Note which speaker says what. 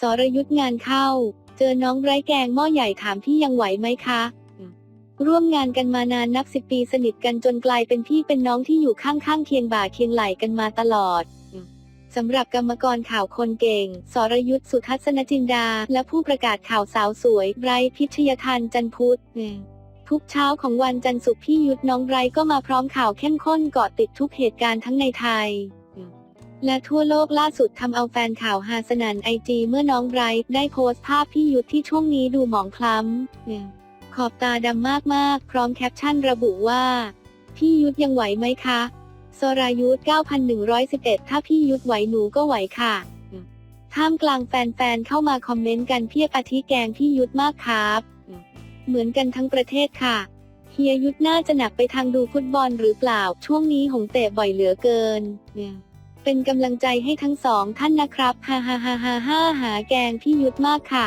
Speaker 1: สรยุทธงานเข้า เจอน้องไร้แกงหม้อใหญ่ถามพี่ยังไหวไหมคะ ร่วมงานกันมานานนับสิบปีสนิทกันจนกลายเป็นพี่เป็นน้องที่อยู่ข้างๆเคียงบ่าเคียงไหลกันมาตลอดสำหรับกรรมกรข่าวคนเก่ง สรยุทธสุทัศนจินดา และผู้ประกาศข่าวสาวสวยไบรท์พิชยทันจันพุธทุกเช้าของวันจันทร์ศุกร์พี่ยุทธน้องไบรท์ก็มาพร้อมข่าวเข้มข้นเกาะติดทุกเหตุการณ์ทั้งในไทย และทั่วโลกล่าสุดทำเอาแฟนข่าวฮาสนันไอจีเมื่อน้องไบรท์ได้โพสต์ภาพพี่ยุทธที่ช่วงนี้ดูหมองคล้ำขอบตาดำมากๆ พร้อมแคปชั่นระบุว่า พี่ยุทธยังไหวไหมคะสรายุทธ9,111 ถ้าพี่ยุทธไหวหนูก็ไหวค่ะ ท่ามกลางแฟนๆ เข้ามาคอมเมนต์กันเพียบอาทิแกงพี่ยุทธมากครับ เหมือนกันทั้งประเทศค่ะ เฮียยุทธน่าจะหนักไปทางดูฟุตบอลหรือเปล่า ช่วงนี้หงเตะบ่อยเหลือเกิน เป็นกำลังใจให้ทั้งสองท่านนะครับฮ่าฮ่าฮ่าฮ่าหาแกงพี่ยุทธมากค่ะ